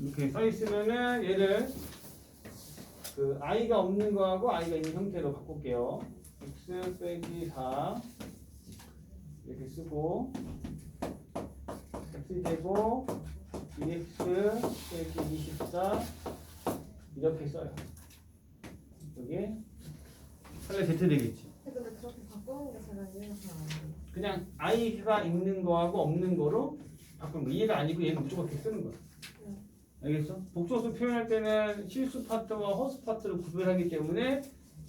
이렇게 써 있으면은 얘를 그 i가 없는 거하고 i가 있는 형태로 바꿀게요. x 빼기 4 이렇게 쓰고 x 제곱 2x 빼기 24 이렇게 써요. 여기 원래 z 되겠지. 근데 그렇게 바꾸는 게 제가 이해가 잘안 돼요. 그냥 i가 있는 거하고 없는 거로 바꾸는 거. 이해가 아니고 얘는 무조건 이렇게 쓰는 거야. 네. 알겠어? 복소수 표현할 때는 실수 파트와 허수 파트를 구별하기 때문에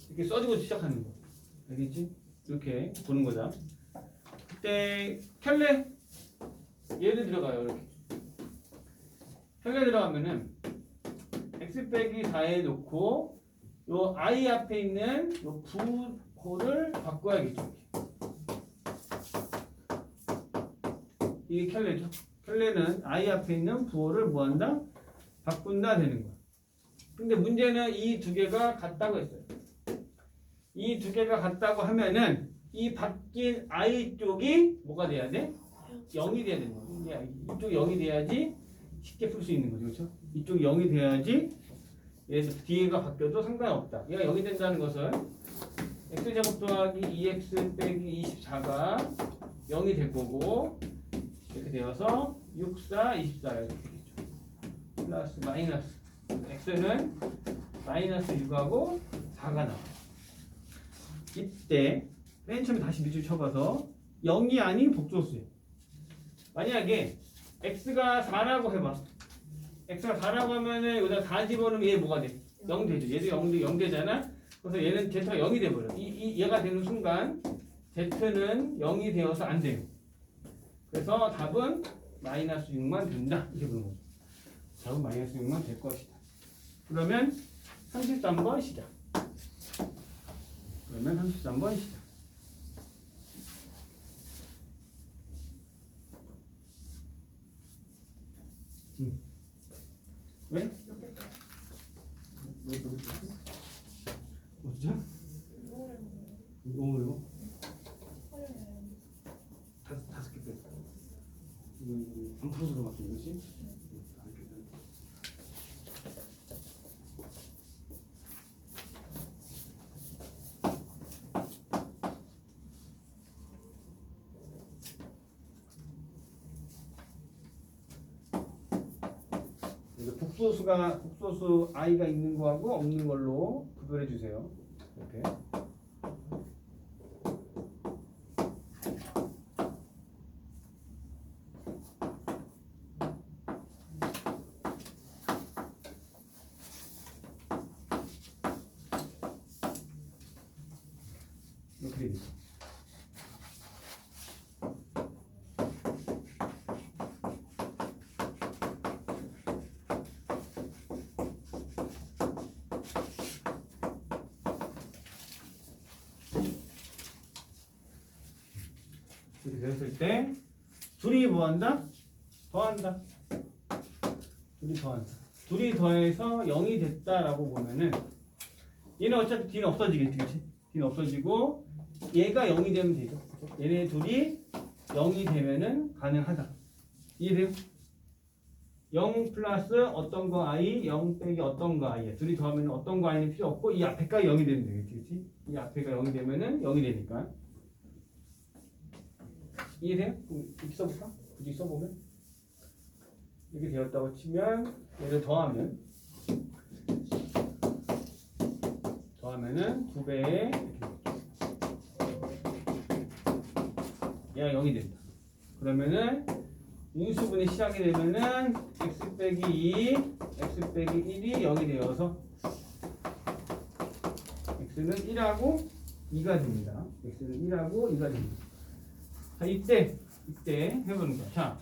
이렇게 써주고 시작하는 거. 알겠지? 이렇게 보는 거다. 그때 켤레 얘를 들어가요. 이렇게. 켤레 들어가면은 x 빼기 4에 놓고 요 i 앞에 있는 요 부호를 바꿔야겠죠. 이게 켤레죠. 켤레는 i 앞에 있는 부호를 뭐한다? 바꾼다 되는 거야. 근데 문제는 이 두 개가 같다고 했어요. 이 두 개가 같다고 하면은 이 바뀐 i 쪽이 뭐가 돼야 돼? 0이 돼야 되는 거야. 이쪽 0이 돼야지 쉽게 풀 수 있는 거죠. 그렇죠? 이쪽이 0이 돼야지 얘도 뒤에가 바뀌어도 상관없다. 얘가 0이 된다는 것은 x제곱 더하기 2x 빼기 24가 0이 될 거고 이렇게 되어서 6, 4, 24 이렇게. 플러스 마이너스 x는 마이너스 6하고 4가 나와요. 이때 맨 처음에 다시 밑줄 쳐봐서 0이 아닌 복소수예요. 만약에 x가 4라고 해봐. x가 4라고 하면은 여기다 4 집어넣으면 얘 뭐가 돼? 0 되죠. 얘도 0, 0 되잖아. 그래서 얘는 z가 0이 돼버려. 이, 이 얘가 되는 순간 z는 0이 되어서 안 돼요. 그래서 답은 마이너스 6만 된다. 이렇게 보는 거죠. 답은 마이너스 6만 될 것이다. 그러면 33번 시작. 그러면 33번 시작. 음. 왜? 어디죠? 너무 어려워? 다섯, 다섯 개. 이거, 안 풀어서 것 같은데, 그치? 다섯 개 뺐어. 복소수가 복소수 i가 있는 거하고 없는 걸로 구별해 주세요. 이렇게 됩니다. 되었을 때 둘이 뭐 한다? 더한다. 둘이 더한다. 둘이 더해서 0이 됐다라고 보면은 얘는 어차피 뒤는 없어지겠지, 그렇지? 뒤는 없어지고 얘가 0이 되면 되죠. 얘네 둘이 0이 되면은 가능하다. 이해돼요? 0 플러스 어떤 거 i, 0 빼기 어떤 거 i야. 둘이 더하면 어떤 거 i는 필요 없고 이 앞에가 0이 되면 되겠지? 이 앞에가 0이 되면은 0이 되니까. 이해돼요? 이렇게 써볼까? 굳이 써보면 이렇게 되었다고 치면 얘를 더하면 더하면은 두 배에 얘가 0이 된다. 그러면은 인수분이 시작이 되면은 x 빼기 2, x 빼기 1이 0이 되어서 x는 1하고 2가 됩니다. x는 1하고 2가 됩니다. 자, 이때 이때 해보는 거야. 자,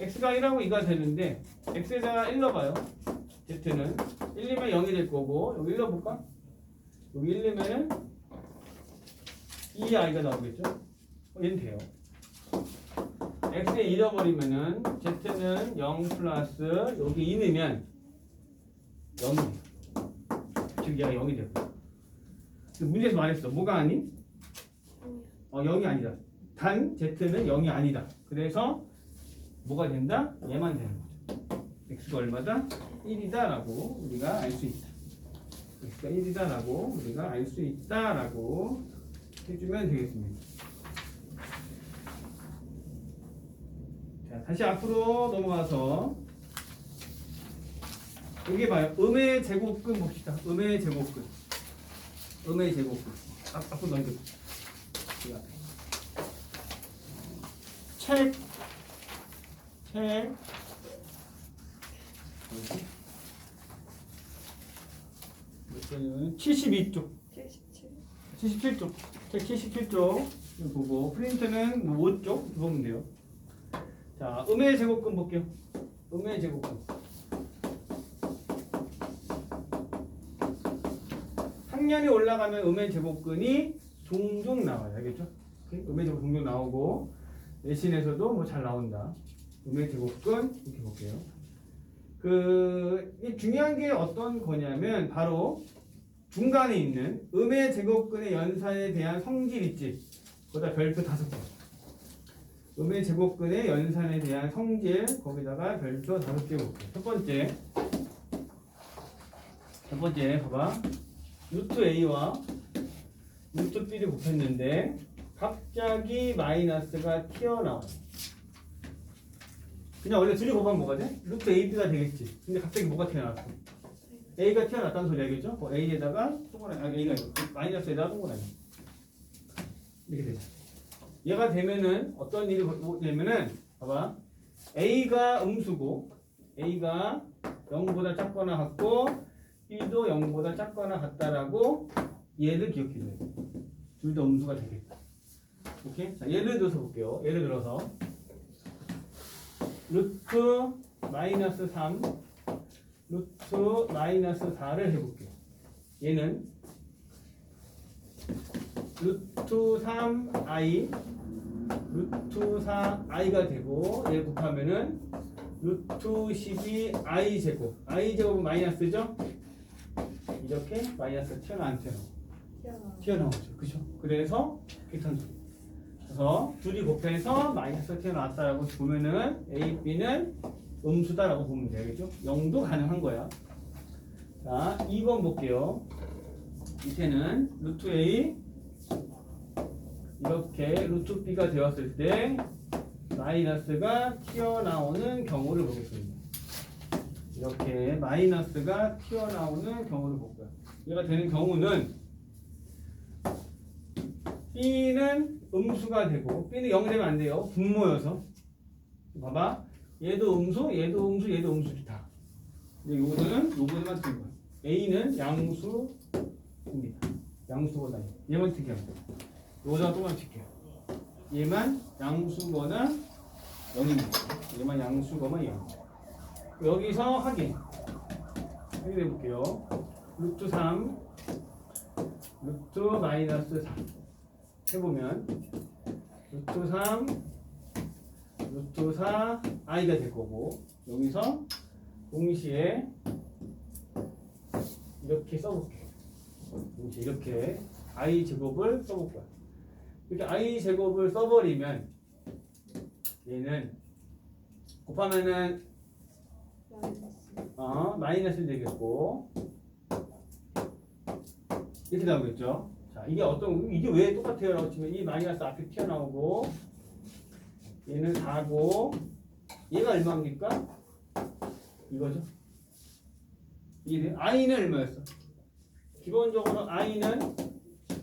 x가 1하고 2가 되는데 x에다가 1 넣어봐요. z는 1이면 0이 될 거고 여기 1 넣어볼까? 여기 1 넣으면은 2i가 나오겠죠? 어, 얘는 돼요. x에 2 넣어버리면은 z는 0 플러스 여기 2 넣으면 0이 돼요. 즉 얘가 0이 되고 문제에서 말했어. 뭐가 아닌? 어, 0이 아니다. 단 z는 0이 아니다. 그래서 뭐가 된다? 얘만 되는 거죠. x가 얼마다? 1이다라고 우리가 알 수 있다. x가 1이다라고 우리가 알 수 있다라고 해주면 되겠습니다. 자, 다시 앞으로 넘어가서 여기 봐요. 음의 제곱근 봅시다. 음의 제곱근. 음의 제곱근. 앞, 앞으로 넘겨. 이 앞에. 책. 책. 몇 72쪽. 77. 77쪽. 책 77쪽. 이거 보고 프린트는 5쪽 보면 돼요. 자, 음의 제곱근 볼게요. 음의 제곱근. 학년이 올라가면 음의 제곱근이 종종 나와요. 알겠죠? 음의 제곱 종종 나오고 내신에서도 뭐 잘 나온다. 음의 제곱근 이렇게 볼게요. 그, 이 중요한 게 어떤 거냐면 바로 중간에 있는 음의 제곱근의 연산에 대한 성질 있지. 거기다 별표 다섯 개. 음의 제곱근의 연산에 대한 성질 거기다가 별표 다섯 개 볼게요. 첫 번째. 첫 번째 봐봐. 루트 A와 루트 B를 곱했는데 갑자기 마이너스가 튀어나와요. 그냥 원래 둘이 곱하면 뭐가 돼? 루트 AB가 되겠지. 근데 갑자기 뭐가 튀어나왔어? A가 튀어나왔다는 소리 알겠죠? 뭐 A에다가 동그라미, 아 A가 마이너스에다가 동그라미. 이렇게 되죠. 얘가 되면은 어떤 일이 뭐 되면은 봐봐. A가 음수고 A가 0보다 작거나 같고 B도 0보다 작거나 같다라고 얘를 기억해줘야 돼. 둘 다 음수가 되겠다. 오케이? 자, 예를 들어서 볼게요. 예를 들어서 루트 마이너스 3 루트 마이너스 4를 해볼게요. 얘는 루트 3i 루트 4i가 되고 얘 곱하면은 루트 12i 제곱 i 제곱은 마이너스죠? 이렇게 마이너스 안 튀어나와? 튀어나와. 튀어나오죠. 그죠? 그래서 소리. 그래서 둘이 곱해서 마이너스 튀어나왔다라고 보면은 A, B는 음수다라고 보면 되겠죠? 0도 가능한 거야. 자, 2번 볼게요. 밑에는 루트 A 이렇게 루트 B가 되었을 때 마이너스가 튀어나오는 경우를 보겠습니다. 이렇게 마이너스가 튀어나오는 경우를 볼 거야. 얘가 되는 경우는 B는 음수가 되고 B는 0 되면 안 돼요. 분모여서 봐봐. 얘도 음수, 얘도 음수, 얘도 음수 다. 근데 요거는 요거만 틀린 거야. A는 양수입니다. 양수거나 얘만 특이한 거야. 요거랑 또만 칠게요. 얘만 양수거나 0입니다. 얘만 양수거나 0. 여기서 확인. 확인해 볼게요. 루트 3, 루트 마이너스 4. 해보면 루트 3, 루트 4, i가 될 거고 여기서 동시에 이렇게 써볼게요. 동시에 이렇게 i 제곱을 써볼 거야. 이렇게 i 제곱을 써버리면 얘는 곱하면은. 어, 마이너스 되겠고 이렇게 나오겠죠. 자, 이게 어떤 이게 왜 똑같아요? 라고 치면 이 마이너스 앞에 튀어나오고 얘는 4고 얘가 얼마입니까? 이거죠. 이게 i는 얼마였어? 기본적으로 i는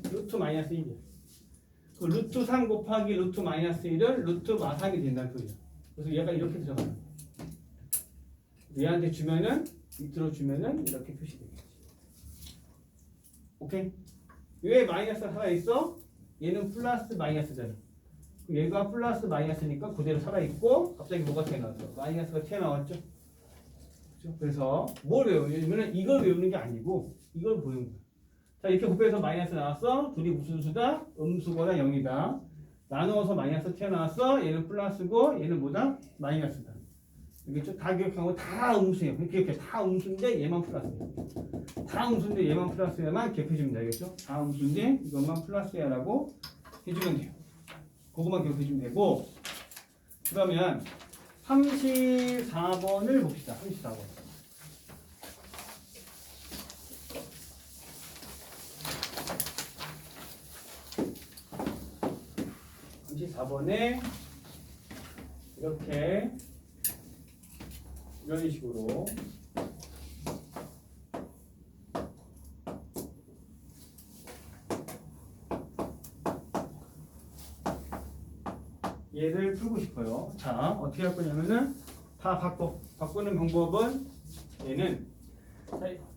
루트 마이너스 1이야. 그 루트 3 곱하기 루트 마이너스 1은 루트 마상이 된다는 소리야. 그래서 얘가 이렇게 들어가는 거야. 얘한테 주면은 밑으로 주면은 이렇게 표시되겠지. 오케이? 왜 마이너스가 살아 있어? 얘는 플러스 마이너스잖아. 얘가 플러스 마이너스니까 그대로 살아 있고 갑자기 뭐가 튀어나왔어? 마이너스가 튀어나왔죠. 그렇죠? 그래서 뭘 외우냐면은 이걸 외우는 게 아니고 이걸 보는 거야. 자 이렇게 곱해서 마이너스 나왔어. 둘이 무슨 수다? 음수거나 0이다. 나누어서 마이너스 튀어나왔어. 얘는 플러스고 얘는 뭐다? 마이너스다. 알겠죠? 다 기억하고 다 음수예요. 기억해. 다 음수인데 얘만 플러스예요. 다 음수인데 얘만 플러스야만 기억해 주면 되겠죠? 다 음수인데 이것만 플러스야라고 해주면 돼요. 그것만 기억해 주면 되고 그러면 34번을 봅시다. 34번. 삼십사 번에 이렇게 이런 식으로 얘를 풀고 싶어요. 자, 어떻게 할 거냐면은 다 바꿔. 바꾸는 방법은 얘는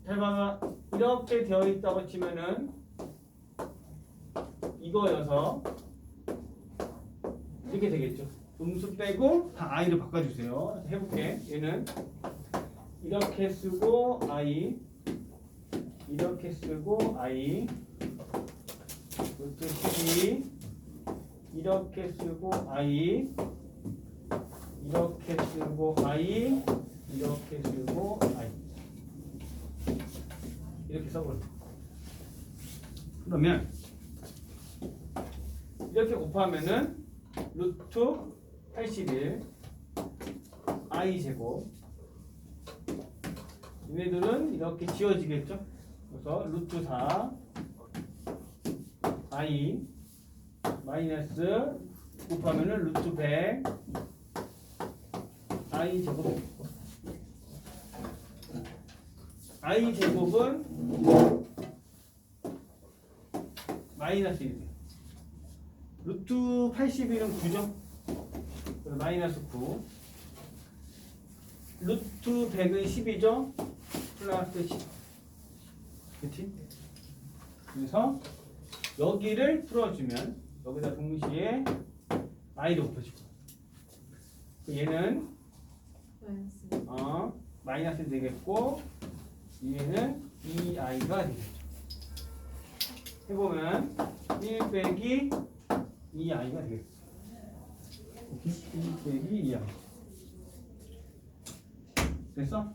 봐봐. 이렇게 되어 있다고 치면은 이거여서 이렇게 되겠죠. 음수 빼고 다 i로 바꿔주세요. 해볼게. 얘는 이렇게 쓰고 i 이렇게 쓰고 i 루트 12 이렇게 쓰고 i 이렇게 쓰고 i 이렇게 쓰고 i 이렇게 써버려 그러면 이렇게 곱하면은 루트 81 i 제곱. 얘네들은 이렇게 지워지겠죠? 그래서 루트 4 i 마이너스 곱하면은 루트 100 i 제곱. i 제곱은 마이너스 1 루트 81은 9죠 그래서 마이너스 9 루트 100은 10이죠? 플러스 10 그치? 그래서 여기를 풀어주면 여기다 동시에 i를 곱해주고 얘는 마이너스. 어, 마이너스 되겠고 얘는 2i가 되겠죠. 해보면 1 빼기 2i가 되겠죠 이렇게 1 빼기 2i 됐어?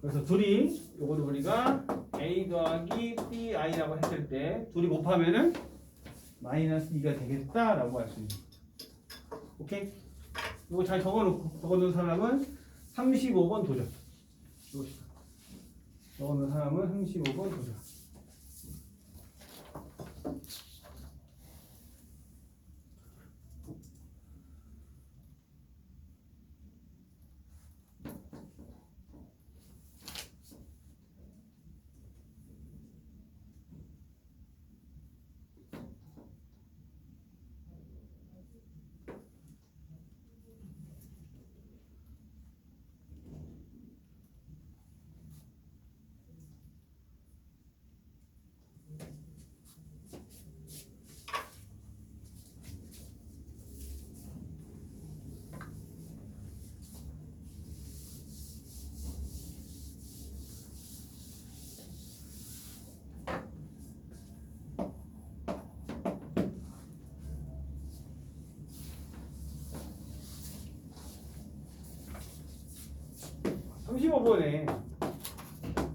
그래서 둘이 요거를 우리가 a 더하기 bi라고 했을 때 둘이 곱하면은 마이너스 2가 되겠다라고 할 수 있는. 오케이? 이거 잘 적어놓고 적어놓은 사람은 35번 도전 이거 적어놓은 사람은 35번 도전 삼십오 번에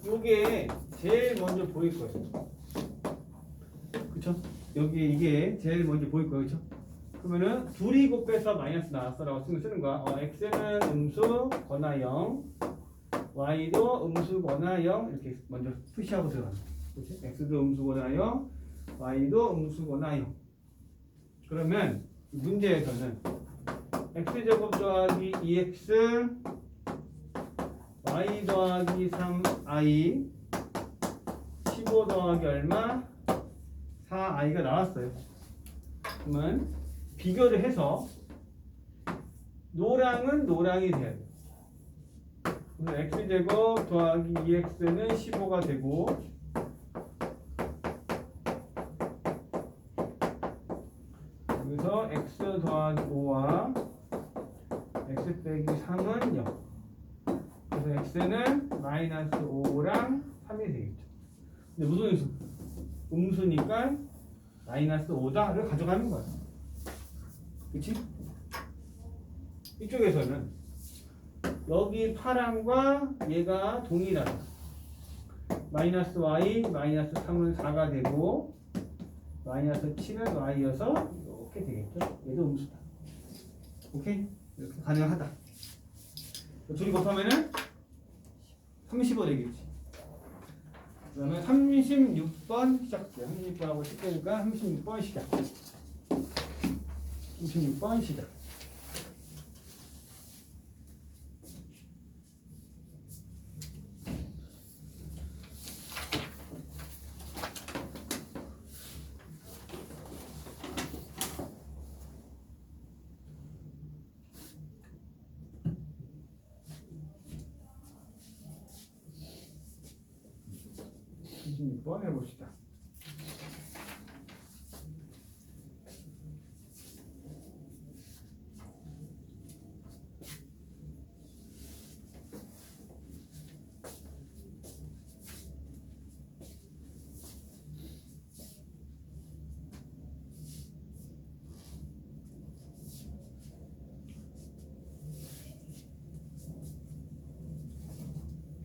요게 제일 먼저 보일 거예요. 그쵸? 여기 이게 제일 먼저 보일 거예요. 그쵸? 그러면은 둘이 곱해서 마이너스 나왔어 라고 쓰면 쓰는 거야. 어, x는 음수 거나 0, y도 음수 거나 0 이렇게 먼저 푸시하고 들어가는 x도 음수 거나 0, y도 음수 거나 0. 그러면 문제에서는 x제곱 더하기 2x y 더하기 3i 15 더하기 얼마? 4i가 나왔어요. 그러면 비교를 해서 노랑은 노랑이 돼야 돼요. x제곱 더하기 2x는 15가 되고 여기서 x 더하기 5와 x 빼기 3은 0 그래서 x는 마이너스 5랑 3이 되겠죠. 근데 무슨 음수? 음수니까 마이너스 5다를 가져가는 거야. 그치? 이쪽에서는 여기 파랑과 얘가 동일하다. 마이너스 y, 마이너스 3은 4가 되고 마이너스 7은 y여서 이렇게 되겠죠. 얘도 음수다. 오케이? 이렇게 가능하다. 둘이 곱하면은 35 되겠지. 그러면 36번 시작해요. 36번하고 시작하니까 36번 시작. 36번 시작. 삼십육 번 해봅시다.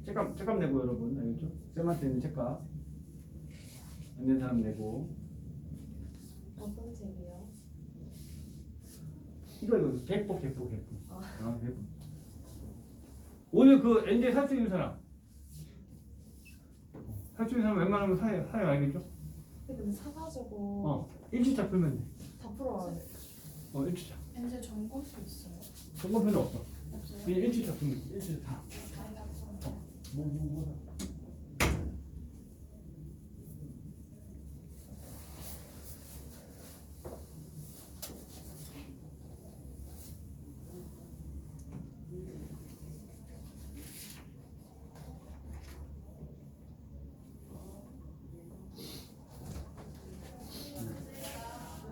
책값 책값 내고 여러분 알겠죠? 쌤한테 있는 책값 안 낸 사람 내고 어떤 책이요? 이거 이거 개포 개포 개포 아. 아 개포 오늘 그 엔젤 살수 있는 사람 살수 있는 사람 웬만하면 사요 사요 알겠죠? 근데 사가지고 어 일주차 풀면 돼. 다 풀어야 돼. 어 일주차. 이제 전공수 있어요? 점검표는 없어. 없어요? 그냥 일주차 풀면 돼. 일주차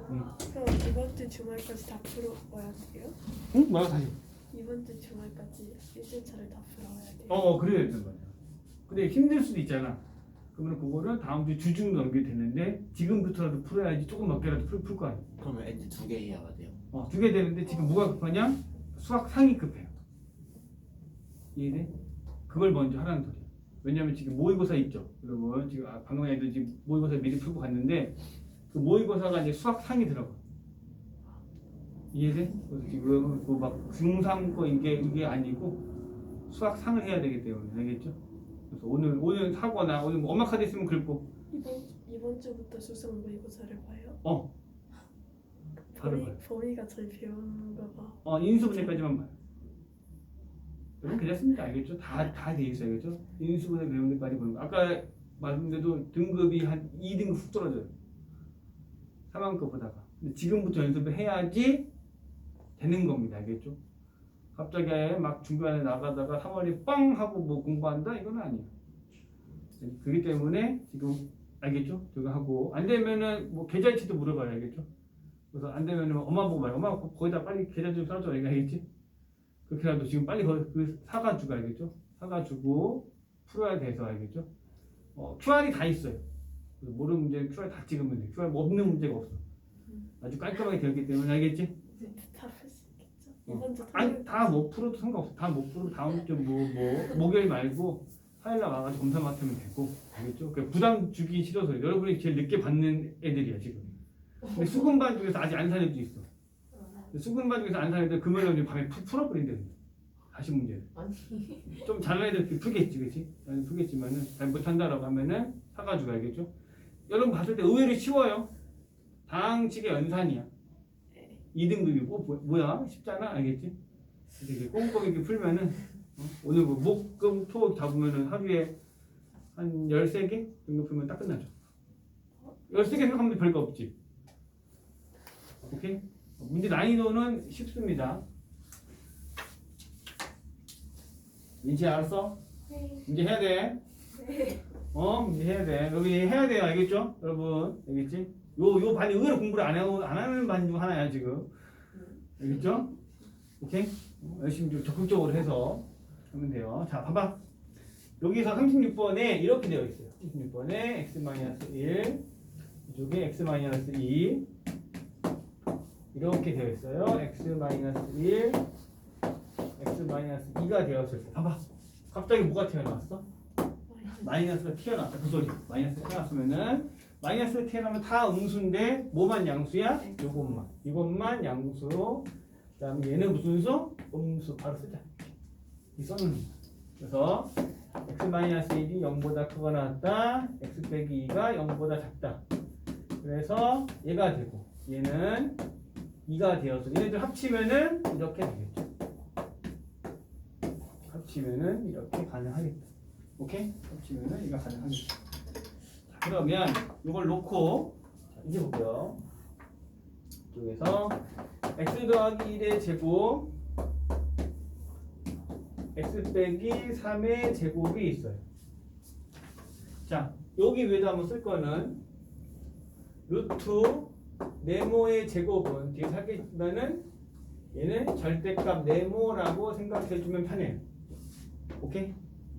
그럼 이번 주 주말까지 다 풀어와야 돼요? 응? 뭐야 다시? 이번 주 주말까지 일주차를 다 풀어와야 돼요? 어, 어 그래야 되는 거야. 근데 힘들 수도 있잖아. 그러면 그거를 다음 주 주중 넘기게 되는데 지금부터라도 풀어야지 조금 몇 개라도 풀, 풀거 아니야. 그러면 엔드 두개 해야 돼요. 어, 두 개 되는데 지금 뭐가 급하냐? 수학 상이 급해요. 이해돼? 그걸 먼저 하라는 소리야. 왜냐면 지금 모의고사 있죠. 여러분 지금 아, 방금 애들 지금 모의고사 미리 풀고 갔는데 그 모의고사가 이제 수학 상이 들어가. 이해돼? 지금 그막 중상 거 이게 이게 아니고 수학 상을 해야 되기 때문에 알겠죠? 그래서 오늘 오늘 사거나 오늘 뭐 엄마 카드 있으면 긁고 이번 이번 주부터 수능 모의고사를 봐요? 어 바로 범위, 봐요. 범위가 저희 배우는가 봐. 어, 인수분해까지만 봐요. 여러분 괜찮습니다. 알겠죠? 다, 다 돼 있어요. 알겠죠? 인수분해 배우는 데까지 보는 거. 아까 말씀드도 등급이 한 2등급 훅 떨어져요. 3학급 보다가. 근데 지금부터 연습을 해야지 되는 겁니다. 알겠죠? 갑자기 막 중간에 나가다가 3월에 뻥 하고 뭐 공부한다? 이건 아니에요. 그렇기 때문에 지금 알겠죠? 저거 하고 안 되면은 뭐 계좌이체도 물어봐요. 알겠죠? 그래서 안 되면은 엄마 보고 말해. 엄마 거- 거기다 빨리 계좌 좀. 이거 알겠지? 그렇게라도 지금 빨리 거- 그 사가지고 알겠죠? 사가지고 풀어야 돼서 알겠죠? 어, QR이 다 있어요. 모르는 문제 QR 다 찍으면 돼. QR 뭐 없는 문제가 없어. 아주 깔끔하게 되었기 때문에 알겠지? 이번 주 아니 다못 풀어도 상관없어. 다 못 풀어도 다음 주 뭐 뭐 목요일 말고 화요일 날 와가지고 검사 맡으면 되고 알겠죠? 그 부담 주기 싫어서 여러분이 제일 늦게 받는 애들이야 지금. 근데 수금반 중에서 아직 안 산 애도 있어. 수근반 중에서 안 사는 애들 금요일 날 밤에 푸, 풀어버린대 다시 문제를 아니. 좀 잘하는 애들 풀겠지 그치? 나는 풀겠지만은 잘 못한다라고 하면은 사가지고 알겠죠? 여러분 봤을 때 의외로 쉬워요 당직의 연산이야 2등급이고 뭐, 뭐야? 쉽잖아 알겠지? 이렇게 꼼꼼히 이렇게 풀면은 어? 오늘 뭐 목, 금, 토 잡으면은 하루에 한 13개 정도 풀면 딱 끝나죠 13개 생각하면 별거 없지 오케이? 문제 난이도는 쉽습니다. 민지 알았어? 네. 문제 해야 돼. 어, 문제 해야 돼. 여기 해야 돼요, 알겠죠? 여러분, 알겠지? 요, 요 반이 의외로 공부를 안, 하고, 안 하는 반 중 하나야, 지금. 알겠죠? 오케이? 어, 열심히 좀 적극적으로 해서 하면 돼요. 자, 봐봐. 여기서 36번에 이렇게 되어 있어요. 36번에 x-1, 이쪽에 x-2, 이렇게 되어 있어요. x-1, x-2가 되었을 때 봐봐. 갑자기 뭐가 튀어나왔어? 마이너스가 튀어나왔다. 그 소리. 마이너스가 튀어나왔으면은 마이너스가 튀어나오면 다 음수인데 뭐만 양수야? 요것만. 이것만 양수. 그다음에 얘는 무슨 수? 음수. 바로 쓰자. 이 거야. 그래서 x-1이 0보다 크거나 같다. x 빼기 2가 0보다 작다. 그래서 얘가 되고 얘는 2가 되어서 얘네들 합치면은 이렇게 되겠죠. 합치면은 이렇게 가능하겠다. 오케이? 합치면은 이거 가능하겠다. 자, 그러면 이걸 놓고 자, 이제 볼게요. 이쪽에서 x 더하기 1의 제곱 x 빼기 3의 제곱이 있어요. 자, 여기 위에다 한번 쓸 거는 루트 네모의 제곱은 뒤에 살겠지만은 얘는 절대값 네모라고 생각해 주면 편해요. 오케이?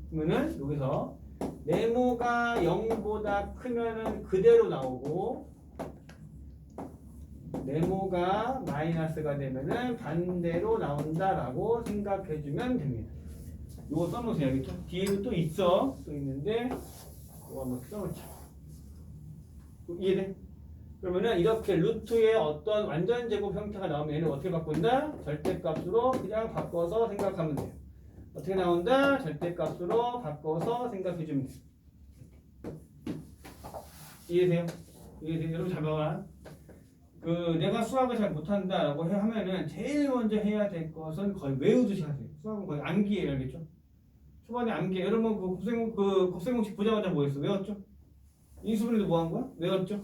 그러면은 여기서 네모가 0보다 크면은 그대로 나오고 네모가 마이너스가 되면은 반대로 나온다라고 생각해 주면 됩니다. 요거 써놓으세요. 알겠죠? 뒤에도 또 있어. 또 있는데 이거 한번 써놓자. 이해돼? 그러면은 이렇게 루트의 어떤 완전 제곱 형태가 나오면 얘는 어떻게 바꾼다? 절대값으로 그냥 바꿔서 생각하면 돼요. 어떻게 나온다? 절대값으로 바꿔서 생각해 주면 돼요. 이해돼요? 이해돼요? 여러분 잘 봐봐. 그 내가 수학을 잘 못한다라고 해- 하면은 제일 먼저 해야 될 것은 거의 외우듯이 하세요. 수학은 거의 암기예요, 알겠죠? 초반에 암기. 여러분 그 곱셈 그 곱셈공식 보자마자 뭐했어? 외웠죠? 인수분해도 뭐 한 거야? 외웠죠?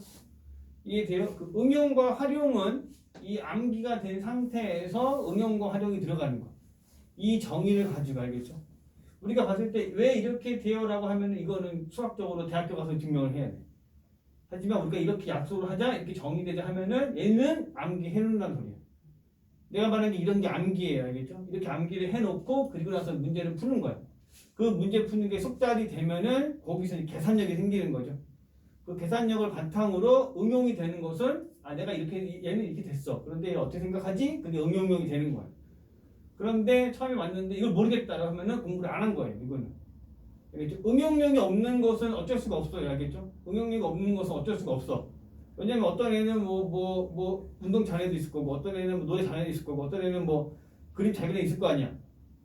이해돼요? 그 응용과 활용은 이 암기가 된 상태에서 응용과 활용이 들어가는 거. 이 정의를 가지고 알겠죠? 우리가 봤을 때 왜 이렇게 돼요라고 하면은 이거는 수학적으로 대학교 가서 증명을 해야 돼. 하지만 우리가 이렇게 약속을 하자 이렇게 정의되자 하면은 얘는 암기 해 놓는다는 소리야. 내가 말하는 게 이런 게 암기예요, 알겠죠? 이렇게 암기를 해놓고 그리고 나서 문제를 푸는 거야. 그 문제 푸는 게 속달이 되면은 거기서 계산력이 생기는 거죠. 그 계산력을 바탕으로 응용이 되는 것은 아 내가 이렇게 얘는 이렇게 됐어. 그런데 얘 어떻게 생각하지? 그게 응용력이 되는 거야. 그런데 처음에 왔는데 이걸 모르겠다라고 하면은 공부를 안 한 거예요. 이거는. 알겠죠? 응용력이 없는 것은 어쩔 수가 없어요. 알겠죠? 응용력이 없는 것은 어쩔 수가 없어. 왜냐면 어떤 애는 뭐 뭐 뭐 운동 잘해도 있을 거고 어떤 애는 뭐 노래 잘해도 있을 거고 어떤 애는 뭐 그림 잘 그려 있을 거 아니야.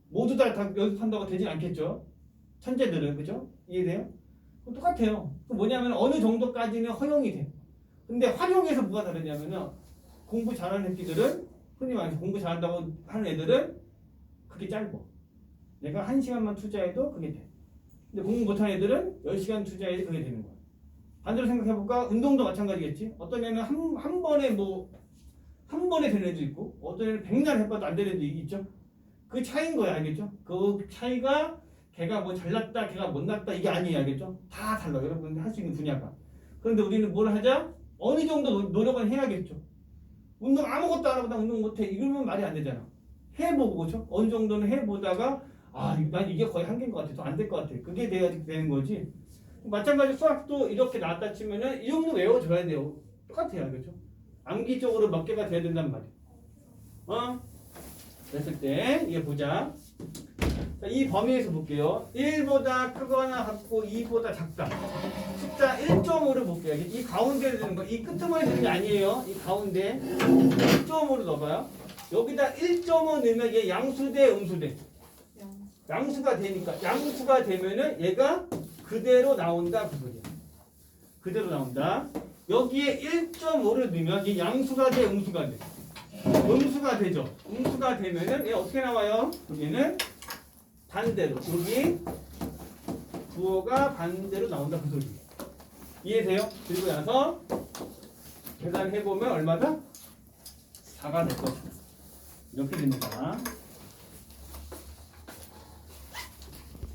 모두 다, 다 연습한다고 되진 않겠죠? 천재들은 그죠? 이해돼요? 똑같아요. 그 뭐냐면 어느 정도까지는 허용이 돼. 근데 활용해서 뭐가 다르냐면은 공부 잘하는 애들은 흔히 말해서 공부 잘한다고 하는 애들은 그게 짧고 내가 한 시간만 투자해도 그게 돼. 근데 공부 못하는 애들은 10시간 투자해도 그게 되는 거야. 반대로 생각해볼까? 운동도 마찬가지겠지. 어떤 애는 한, 한 번에 뭐, 한 번에 되는 애도 있고, 어떤 애는 백날 해봐도 안 되는 애도 있죠. 그 차이인 거야, 알겠죠? 그 차이가 걔가 뭐 잘났다, 걔가 못났다, 이게 아니에요, 알겠죠? 다 달라, 여러분들 할 수 있는 분야가. 그런데 우리는 뭘 하자? 어느 정도 노- 노력은 해야겠죠. 운동 아무것도 안 하고 나 운동 못해. 이러면 말이 안 되잖아. 해보고, 그죠? 어느 정도는 해보다가, 아, 난 이게 거의 한계인 것 같아. 더안될 것 같아. 그게 돼야지 되는 거지. 마찬가지 수학도 이렇게 나왔다 치면은 이 정도 외워줘야 돼요. 똑같아요, 알겠죠? 암기적으로 몇 개가 돼야 된단 말이야. 어? 그랬을 때 이게 보자. 자, 이 범위에서 볼게요. 1보다 크거나 같고 2보다 작다. 숫자 1.5를 볼게요. 이 가운데에 드는 거, 이 끄트머리 드는 게 아니에요. 이 가운데 1.5를 넣어봐요. 여기다 1.5 넣으면 얘 양수 대 음수 대. 양수가 되니까 양수가 되면은 얘가 그대로 나온다 그 소리야. 그대로 나온다. 여기에 1.5를 넣으면 이 양수가 돼, 음수가 돼. 음수가 되죠. 음수가 되면은 얘 어떻게 나와요? 여기는 반대로 여기 부호가 반대로 나온다 그 소리. 이해돼요? 그리고 나서 계산해 보면 얼마다? 4가 될 거죠. 이렇게 됩니다.